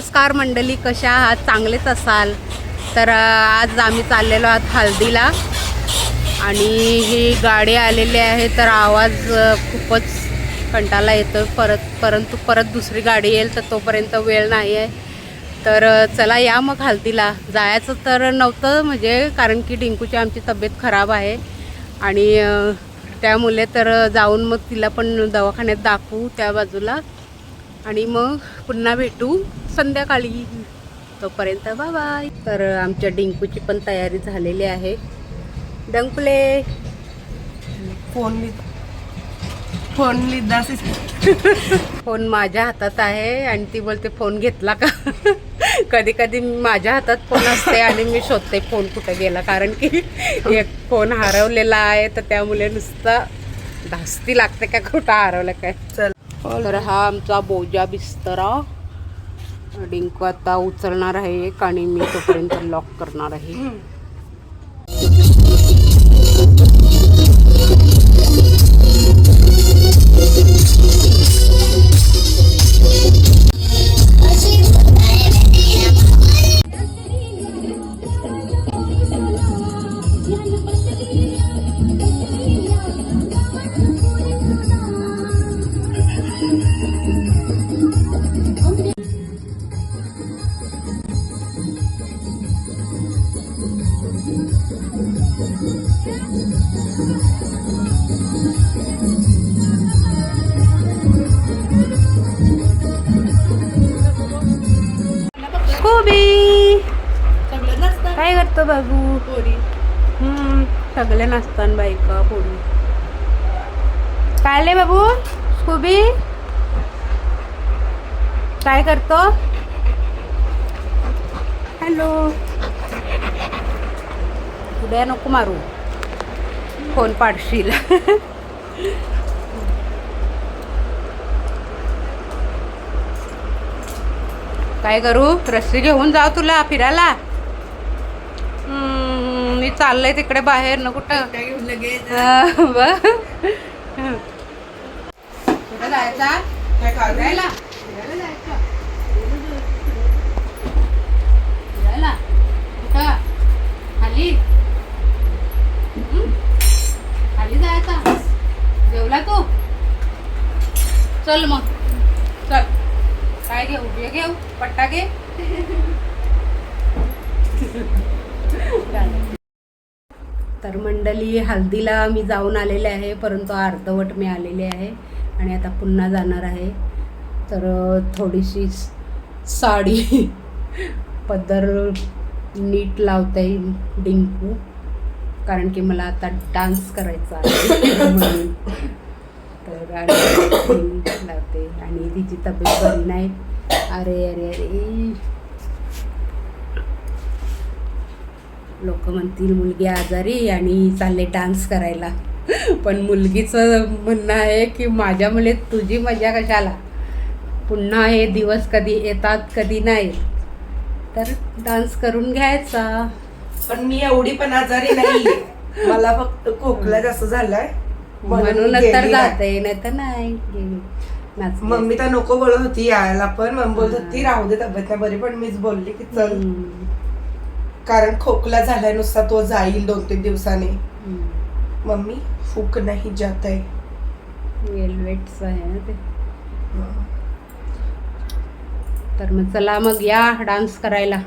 नमस्कार मंडळी कशा आहात? चांगलेच असाल? तर आज आम्ही चाललेलो आहात हल्दीला. आणि ही गाडी आलेली आहे तर आवाज खूपच कंटाळा येतो परत परंतु परत दुसरी गाडी येईल तर तोपर्यंत वेळ नाही आहे. तर चला या मग हल्दीला. जायचं तर नव्हतं म्हणजे कारण की डिंकूची आमची तब्येत खराब आहे. आणि त्यामुळे तर जाऊन मग तिला पण दवाखान्यात दाखवू त्या बाजूला. आणि मग पुन्हा भेटू संध्याकाळी. तोपर्यंत बाय बाय तर आमच्या डिंकूची पण तयारी झालेली आहे. डंकुले. फोन फोन फोन माझ्या हातात आहे आणि ती बोलते फोन घेतला का? कधी कधी माझ्या हातात फोन असते आणि मी शोधते फोन कुठं गेला. कारण की एक फोन हरवलेला आहे तर त्यामुळे नुसतं धास्ती लागते का कुठं हरवलं काय. चल. तर हा आमचा बोजा बिस्तरा. डिंकू आता उचलणार आहे एक आणि मी तोपर्यंत लॉक करणार आहे. करतो बाबू हम्म, सगळे नसतात बायका पोरी. काय बाबू? स्कूबी? काय करतो? हॅलो. उद्या नको मारू. फोन पाडशील. काय करू? रस्सी घेऊन जाऊ तुला फिरायला? मी चाललंय तिकडे बाहेर ना कुठं? जायचा? खाली? जायचा. जेवला तू? चल मग. चल. काय घेऊ? हे घेऊ? पट्टा घे. तर मंडळी हल्दीला मी जाऊन आलेले आहे परंतु अर्धवट मी आलेले आहे आणि आता पुन्हा जाणार आहे. तर थोडीशी साडी पदर नीट लावता येईल डिंकू कारण की मला आता डान्स करायचा आहे म्हणून. तर आणि लावते आणि तिची तब्येत बरी नाही. अरे अरे अरे. लोक म्हणतील मुलगी आजारी आणि चालले डान्स करायला. पण मुलगीचं म्हणणं आहे की माझ्या मुले तुझी मजा कशाला? पुन्हा हे दिवस कधी येतात कधी नाही. तर डान्स करून घ्यायचा. पण मी एवढी पण आजारी नाही मला फक्त खोकला जास्त झालाय. म्हणूनच तर. जाते नाही. तर नाही. मम्मी तर नको बोलत होती यायला पण. मम्मी बोलत होती राहू दे तब्येत बरी पण मीच बोलली की चल. कारण खोकला झालाय नुसता तो जाईल दोन तीन दिवसाने. मम्मी फूक नाही जात आहे. वेलवेटचं आहे ना ते. तर मग चला मग या डान्स करायला.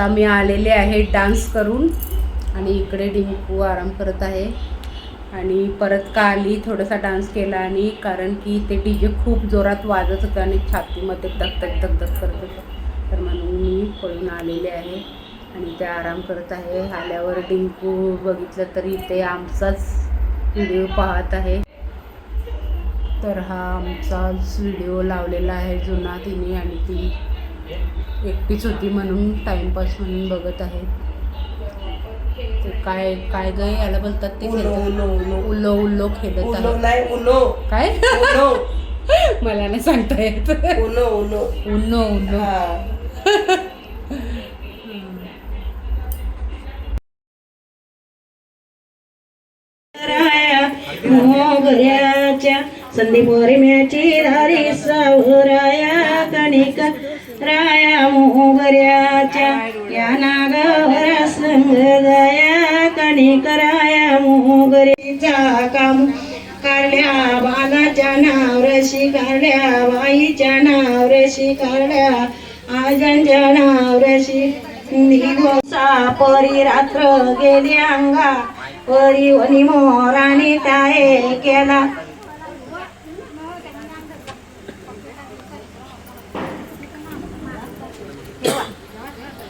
आता मी आलेले आहे डान्स करून. आणि इकडे डिंकू आराम करत आहे. आणि परत का आली थोडासा डान्स केला आणि कारण की ते डी जे खूप जोरात वाजत होतं आणि छातीमध्ये धकधक धकधक करत होतं. तर म्हणून मी पळून आलेले आहे. आणि ते आराम करत आहे. आल्यावर डिंकू बघितलं तरी ते आमचाच व्हिडिओ पाहत आहे. तर हा आमचाच व्हिडिओ लावलेला आहे जुना तिने आणि ती एकटीच होती म्हणून टाइमपास म्हणून बघत आहे ते काय काय ग याला बोलतात ते उल्लो उल्लो खेळत आहे उनो काय? उनो मला नाही सांगता येत. उनो उनो उन्नो उन्नो हा. मोगऱ्याच्या संधी पौर्णिम्याची धारी सावराया कणिक राया मोगऱ्याच्या या नागावर संग जाया कणिक कराया मोगऱ्याचा काम काढल्या बालाच्या नावरशी काढल्या बाईच्या नावरशी काढल्या आजांच्या नावरशी दिवसा परी रात्र गेली अंगा परी वनी मोराने काय केला?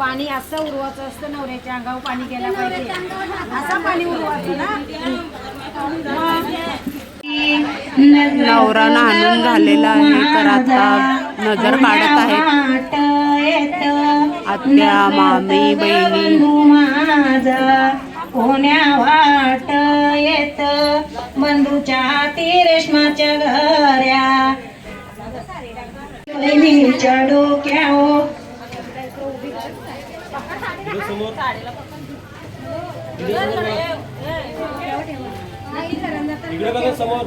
पाणी असं उरवायचं असतं नवऱ्याच्या अंगावर पाणी गेला पाहिजे. असं पाणी उरवायचं. ना? नवरा नाहून झालेला आहे तर आता नजर काढत आहेत आत्या मामी बहिणी. माझा कोण्या वाट येत बंधूच्या हाती रेशमाच्या घऱ्या डोक्यावर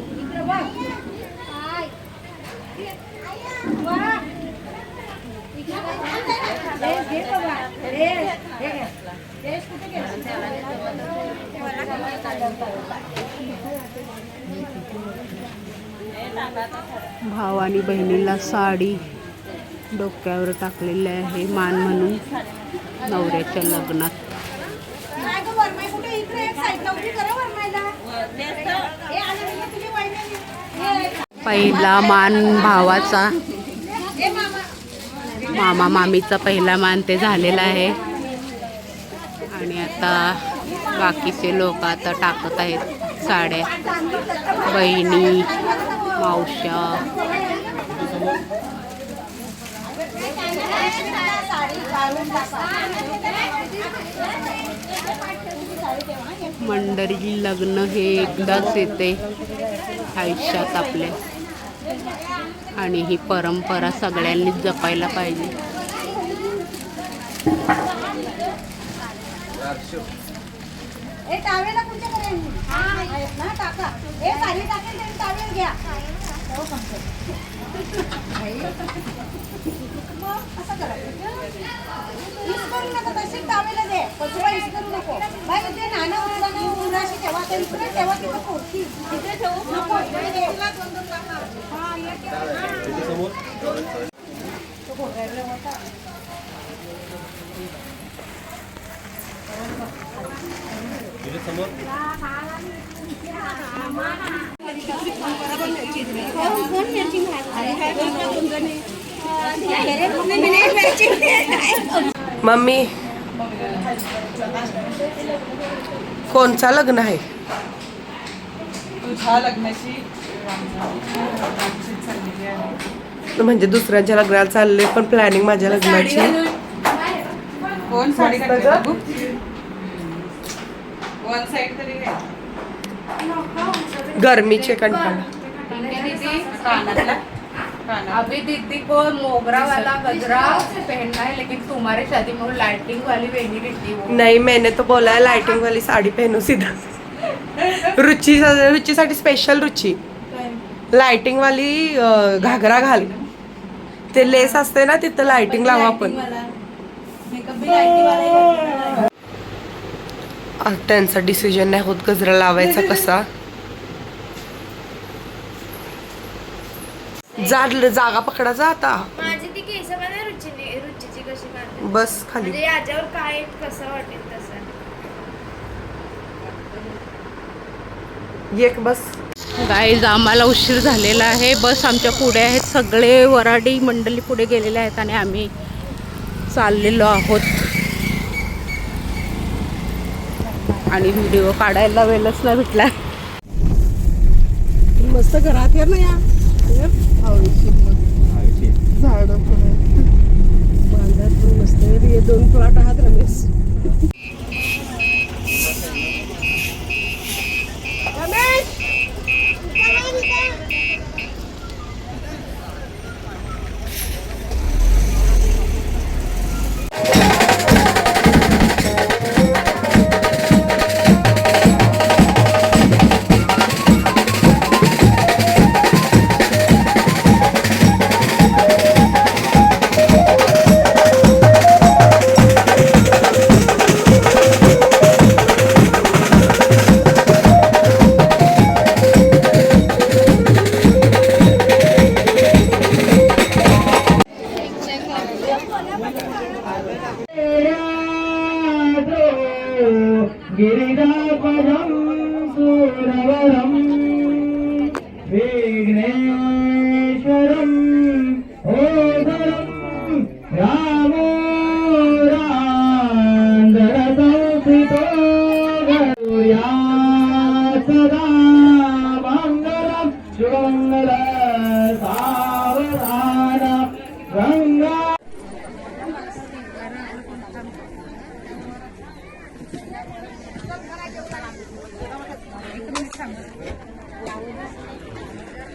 भाव आणि बहिणीला साडी डोक्यावर टाकलेली आहे मान म्हणून. नवऱ्याच्या लग्नात. पहिला मान भावाचा. मामा. मामीचा पहिला मान ते झालेला आहे. आणि आता बाकीचे लोक आता टाकत आहेत साड्या. बहिणी मावश्या. मंडळी लग्न हे एकदाच येते. आयुष्यात आपल्या. आणि ही परंपरा सगळ्यांनीच जपायला पाहिजे. कचरा इस करू नको. बाई ते नाणं उचला उन्हाशी ठेवा. तर इकडे ठेवा तिथं पोरती इकडे ठेवू नको. इकडे दे. हा, ये ठेवा. तो घोटाळलेला होता. मम्मी कोणचा लग्न आहे? तुझ्या लग्नाची म्हणजे दुसऱ्यांच्या लग्नाला चालले पण प्लॅनिंग माझ्या लग्नाची. कोण साडी घातली बघू? वन साइड तरी घ्या. गरमीचे कंटाळा. अभी दीदी को मोगरा वाला गजरा पहनना है लेकिन तुम्हारे शादी में वो लाइटिंग वाली पहनी रहती वो। नहीं मैंने तो बोला है लाइटिंग वाली साड़ी पहनो सीधा। रुची रुचीसाठी स्पेशल रुची। लाइटिंग वाली घागरा घाल। ते लेस असते ना तिथं लाइटिंग लावा आपण. त्यांचा डिसिजन नाही होत गजरा लावायचा कसा. जा जागा पकडा जा आता. माझी ती केस बघा रुचीने रुचीची कशी काढते बस खाली. म्हणजे याच्यावर काय कसं वाटेल तसं? एक बस. गाईज आम्हाला उशीर झालेला आहे. बस आमच्या पुढे आहेत. सगळे वराडी मंडळी पुढे गेलेले आहेत आणि आम्ही चाललेलो आहोत. आणि व्हिडिओ काढायला वेळच नाही भेटला. मस्त घरात या ना या. झाडं पण आहेत. बांधात पण मस्त. हे दोन प्लॉट आहात रमेश.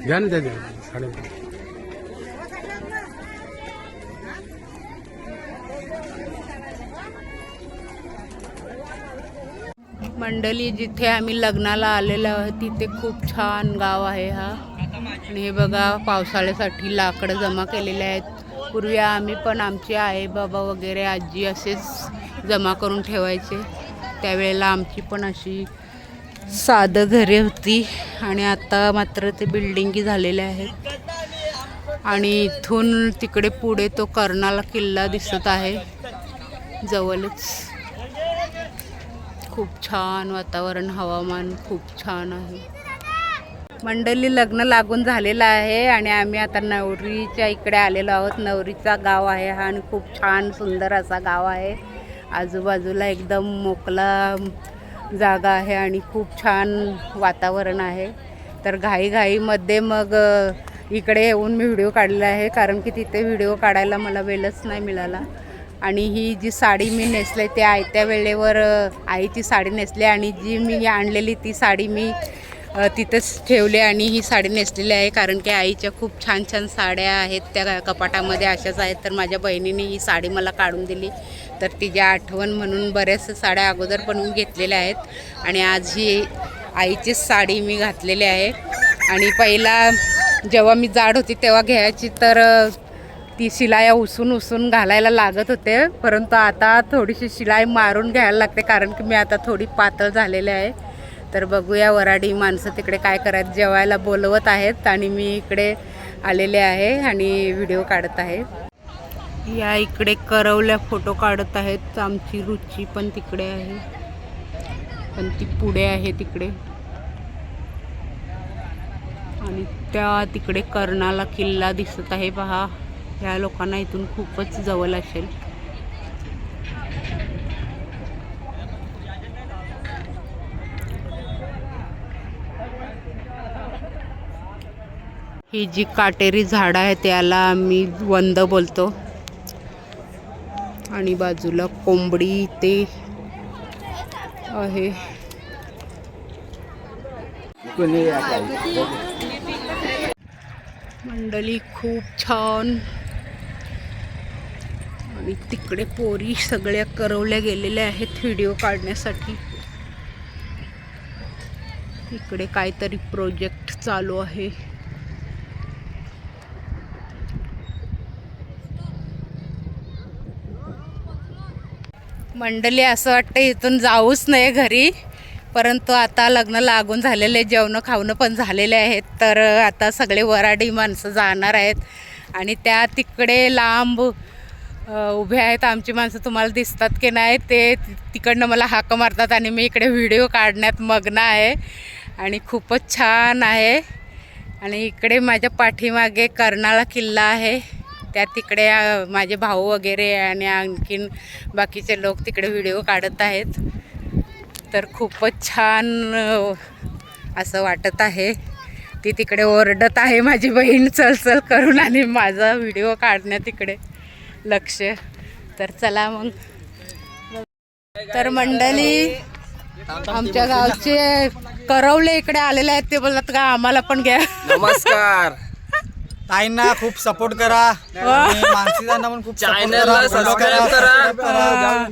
घ्या ना त्या साडे मंडली जिथे आम्ही लग्नाला आलेलो आहोत तिथे खूप छान गाव आहे हा. आणि हे बघा पावसाळ्यासाठी लाकडं जमा केलेले आहेत. पूर्वी आम्ही पण आमचे आई बाबा वगैरे आजी असेच जमा करून ठेवायचे. त्यावेळेला आमची पण अशी साधं घरे होती आणि आता मात्र ते बिल्डिंगी झालेले आहेत. आणि इथून तिकडे पुढे तो कर्णाला किल्ला दिसत आहे. जवळच. खूप छान वातावरण हवामान खूप छान आहे. मंडळी लग्न लागून झालेलं आहे आणि आम्ही आता नवरीच्या इकडे आलेलो आहोत. नवरीचा गाव आहे हा आणि खूप छान सुंदर असा गाव आहे. आजूबाजूला एकदम मोकला जागा आहे आणि खूप छान वातावरण आहे. तर घाईघाईमध्ये मग इकडे येऊन मी व्हिडिओ काढलेला आहे कारण की तिथे व्हिडिओ काढायला मला वेळच नाही मिळाला. आणि ही जी साडी मी नेसले त्या आयत्या वेळेवर आईची साडी नेसली आणि जी मी आणलेली ती साडी मी तिथंच ठेवले आणि ही साडी नेसलेली आहे कारण की आईच्या खूप छान छान साड्या आहेत त्या कपाटामध्ये अशाच आहेत. तर माझ्या बहिणीने ही साडी मला काढून दिली. तर तिच्या आठवण म्हणून बऱ्याचशा साड्या अगोदर बनवून घेतलेल्या आहेत. आणि आज ही आईचीच साडी मी घातलेली आहे. आणि पहिला जेव्हा मी जाड होती तेव्हा घ्यायची तर ती शिलाया उसून उसून घालायला लागत होते. परंतु आता थोडीशी शिलाई मारून घ्यायला लागते कारण की मी आता थोडी पातळ झालेली आहे. तर बघूया वराडी माणसं तिकडे काय करायत. जेवायला बोलवत आहेत आणि मी इकडे आलेले आहे आणि व्हिडिओ काढत आहे. या इकडे करवल्या फोटो काढत आहेत. आमची रुची पण तिकडे आहे. पण ती पुढे आहे तिकडे. आणि त्या तिकडे कर्णाला किल्ला दिसत आहे. पहा ह्या लोकांना इथून खूपच जवळ असेल. ही जी काटेरी झाडं आहे त्याला आम्ही वंद बोलतो. आणि बाजूला कोंबडी ते आहे. मंडळी खूप छान. आणि तिकडे पोरी सगळ्या करवल्या गेलेल्या आहेत व्हिडिओ काढण्यासाठी. इकडे काहीतरी प्रोजेक्ट चालू आहे. मंडळी असं वाटतं इथून जाऊच नाही घरी. परंतु आता लग्न लागून झालेले जेवणं खावणं पण झालेले आहेत. तर आता सगळे वराडी माणसं जाणार आहेत. आणि त्या तिकडे लांब उभे आहेत आमची माणसं. तुम्हाला दिसतात की नाही ते तिकडनं मला हाक मारतात आणि मी इकडे व्हिडिओ काढण्यात मग्न आहे. आणि खूपच छान आहे. आणि इकडे माझ्या पाठीमागे कर्नाळा किल्ला आहे. त्या तिकडे माझे भाऊ वगैरे आणि आणखीन बाकीचे लोक तिकडे व्हिडिओ काढत आहेत. तर खूपच छान असं वाटत आहे. ती तिकडे ओरडत आहे माझी बहीण चल चल करून आणि माझा व्हिडिओ काढण्यात तिकडे लक्ष. तर चला मग. तर मंडळी आमच्या गावचे करवले इकडे आलेले आहेत ते बोलतात का आम्हाला पण घ्या. नमस्कार. ताईंना खूप सपोर्ट करा. आणि मानसीदांना पण खूप चॅनलला सबस्क्राईब करा.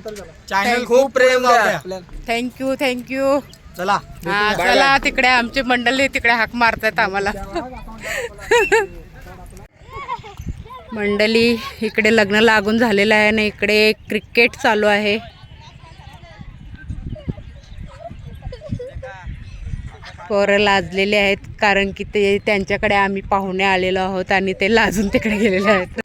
चॅनल खूप प्रेम द्या. थँक्यू थँक्यू चला. हा चला तिकडे आमची मंडळी तिकडे हाक मारतात आम्हाला. मंडळी इकडे लग्न लागून झालेलं आहे आणि इकडे क्रिकेट चालू आहे. पोरं लाजलेले आहेत कारण की ते त्यांच्याकडे आम्ही पाहुणे आलेलो आहोत आणि ते लाजून तिकडे गेलेले आहेत.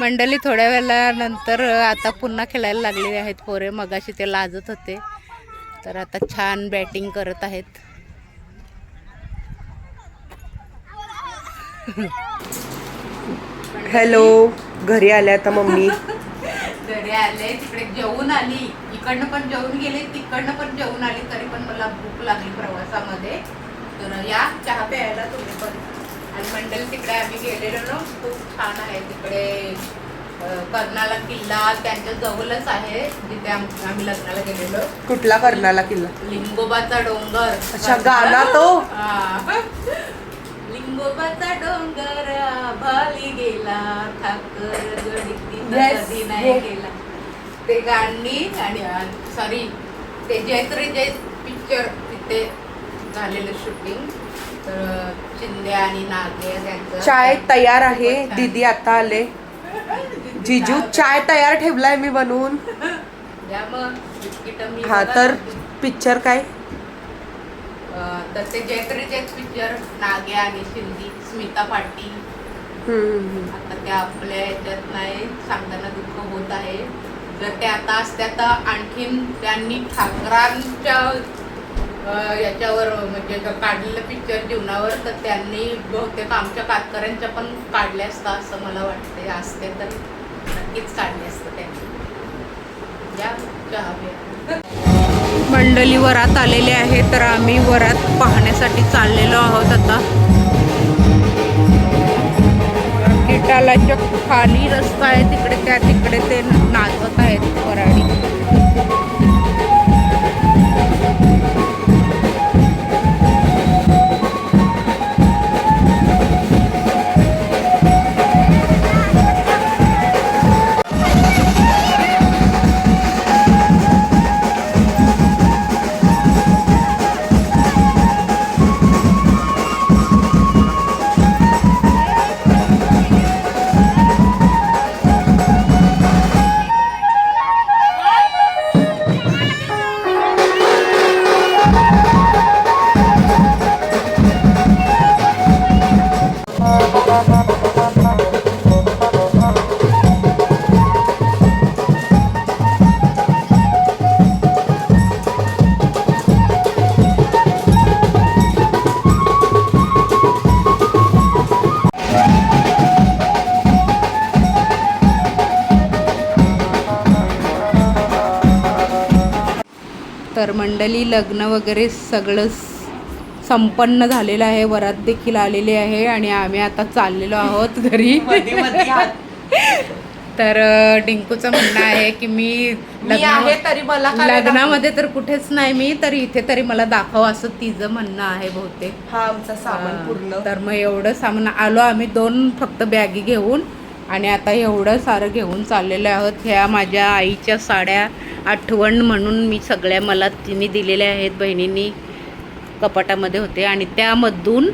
मंडळी थोड्या वेळानंतर आता पुन्हा खेळायला लागलेले आहेत पोरे. मगाशी ते लाजत होते. तर आता छान बॅटिंग करत आहेत. हॅलो घरी आले आता मम्मी. घरी आले तिकडे जेवून आली. इकडनं पण जेवून गेली तिकडनं पण जेवून आली तरी पण मला भूक लागली प्रवासामध्ये. तर या चहा प्यायला तुम्ही पण. आणि मंडळी तिकडे आम्ही गेलेलो ना खूप छान आहे तिकडे. कर्नाला किल्ला त्यांच्या जवळच आहे जिथे आम- आम्ही लग्नाला गेलेलो. कुठला कर्नाला किल्ला? लिंगोबाचा डोंगर. अच्छा, गाणा तो? लिंगोबाचा डोंगर भाली गेला ठाकर गडी कधी नाही ते गाणी आणि सॉरी ते जयत रे जय पिक्चर तिथे झालेलं शूटिंग तर शिंदे आणि नागे त्यांचं चाय तयार आहे. दीदी आता आले. जिजू चाय तयार ठेवलाय मी बनवून. द्या मग. बिस्किट मी हा बघा तर. पिक्चर काय? अं, तर ते जयत्री जयच पिक्चर नागे आणि शिंदी स्मिता पाटील. आता त्या आपल्या याच्यात नाही सांगताना दुःख होत आहे. जर ते आता असत्या तर आणखीन त्यांनी ठाकरांच्या याच्यावर म्हणजे काढलेलं पिक्चर जीवनावर तर त्यांनी बहुतेक आमच्या कातकऱ्यांच्या पण काढल्या असता असं मला वाटते असते तर नक्कीच काढले असतं त्यांनी. मंडळी वरात आलेले आहे तर आम्ही वरात पाहण्यासाठी चाललेलो आहोत आता. किटालाच्या खाली रस्ता आहे. तिकडे त्या तिकडे ते नाचत आहेत वराडी मंडळी लग्न वगैरे सगळं संपन्न झालेलं आहे. वरात देखील आलेली आहे आणि आम्ही आता चाललेलो आहोत घरी. तर डिंकूचं म्हणणं आहे की मी आहे तरी मला लग्नामध्ये तर कुठेच नाही मी तर इथे तरी मला दाखव असं तिचं म्हणणं आहे बहुतेक. हा आमचा सामान पूर्ण. तर मग एवढं सामान आलो आम्ही दोन फक्त बॅगी घेऊन. आणि आता एवढं सारं घेऊन चाललेलं आहोत ह्या माझ्या आईच्या साड्या आठवण म्हणून मी सगळ्या मला तिने दिलेल्या आहेत बहिणींनी कपाटामध्ये होते. आणि त्यामधून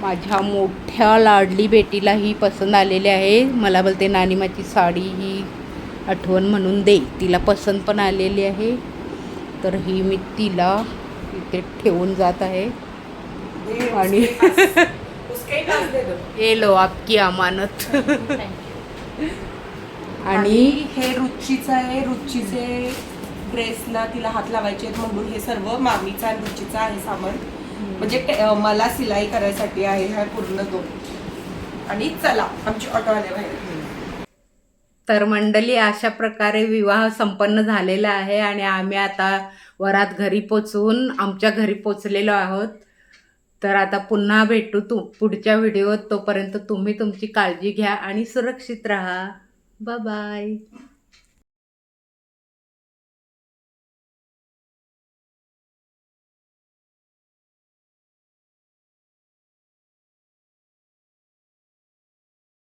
माझ्या मोठ्या लाडली बेटीला ही पसंत आलेली आहे. मला बोलते नानी माझी साडी ही आठवण म्हणून दे. तिला पसंत पण आलेली आहे. तर ही मी तिला इथे ठेवून जात आहे. आणि पास ये लो आपकी अमानत. आणि आणि हे रुचीचं आहे रुचीचे ड्रेसला तिला हात लावायचे आहेत म्हणून हे सर्व मामीचा आणि रुचीचा आहे सामान. म्हणजे मला सिलाई करायसाठी आहे हा पूर्ण तो. आणि चला आमची ऑटो आले बाहेर. तर मंडळी अशा प्रकारे विवाह संपन्न झालेला आहे आणि आम्ही आता वरात घरी पोचवून आमच्या घरी पोचलेलो आहोत. तर आता पुन्हा भेटू तू. पुढच्या व्हिडिओत तोपर्यंत तुम्ही तुमची काळजी घ्या आणि सुरक्षित राहा. बाय